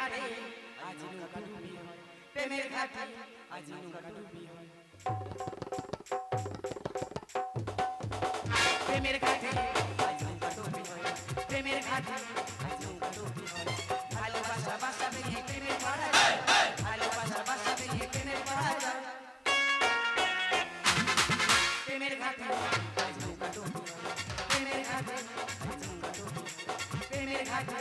ঘাটে আজ নৌকা ডুবি হয় প্রেমের ঘাটে আজ নৌকা ডুবি হয় প্রেমের ঘাটে আজ নৌকা ডুবি হয় প্রেমের ঘাটে আজ নৌকা ডুবি হয় ভালোবাসা বাসা ভেঙে প্রেমের পাড়া যায় ভালোবাসা বাসা ভেঙে প্রেমের পাড়া যায় প্রেমের ঘাটে আজ নৌকা ডুবি হয় প্রেমের ঘাটে আজ নৌকা ডুবি হয় প্রেমের ঘাটে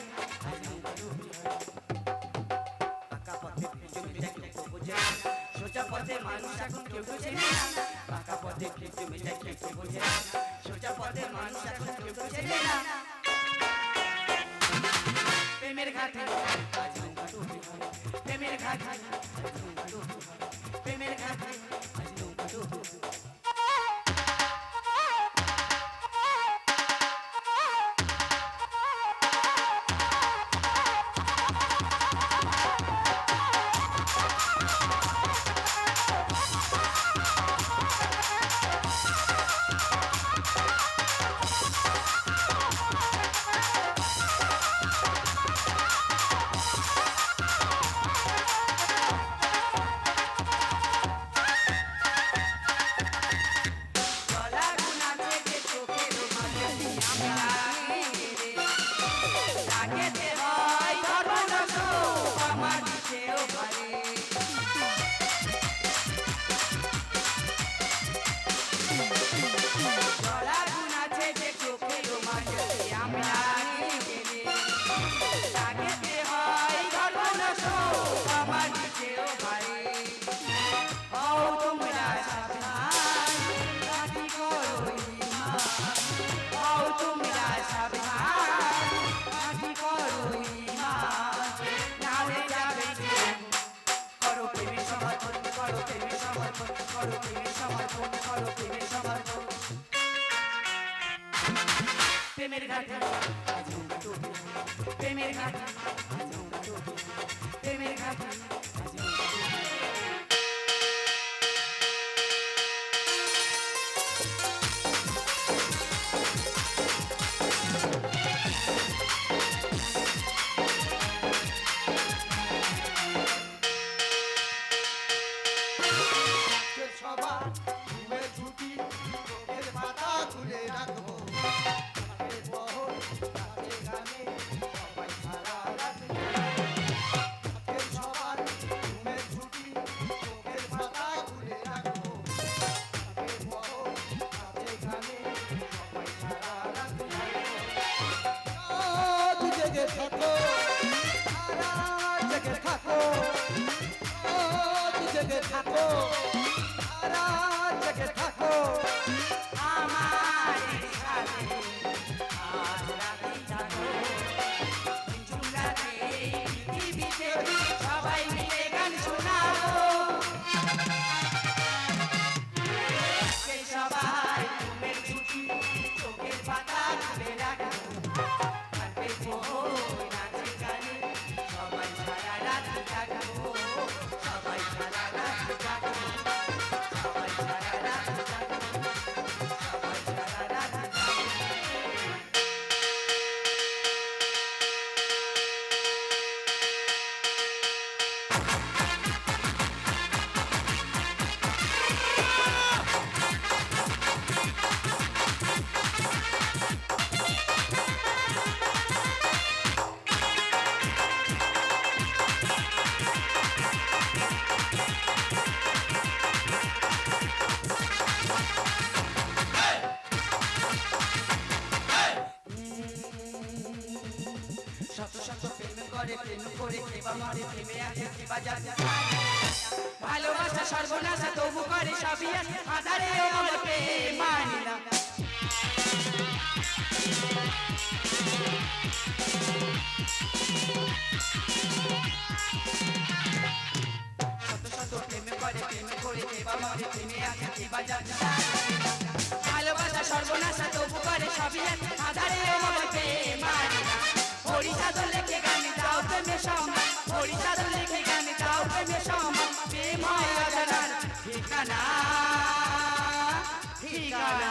পথে মানুষ এখন কেউ বোঝে না। পাকা পথে জমি যায় কেউ বোঝে না সোজা পথে মানুষ এখন কেউ বোঝে না। প্রেমের ঘাটে প্রেমের ঘাটে করো প্রেমে সমর্পণ করো প্রেমে সমর্পণ প্রেমের ঘাটে প্রেমের ঘাটে। জেগে থাকো জেগে থাকো জেগে থাকো। শত শত প্রেম করে প্রেম করে কেবা মারে প্রেমে আছে কেবা ভালোবাসা সর্বনাশা তবু করে, সবই আধারে প্রেম ভালোবাসা সর্বনাশা তবু করে, সবই আছে America.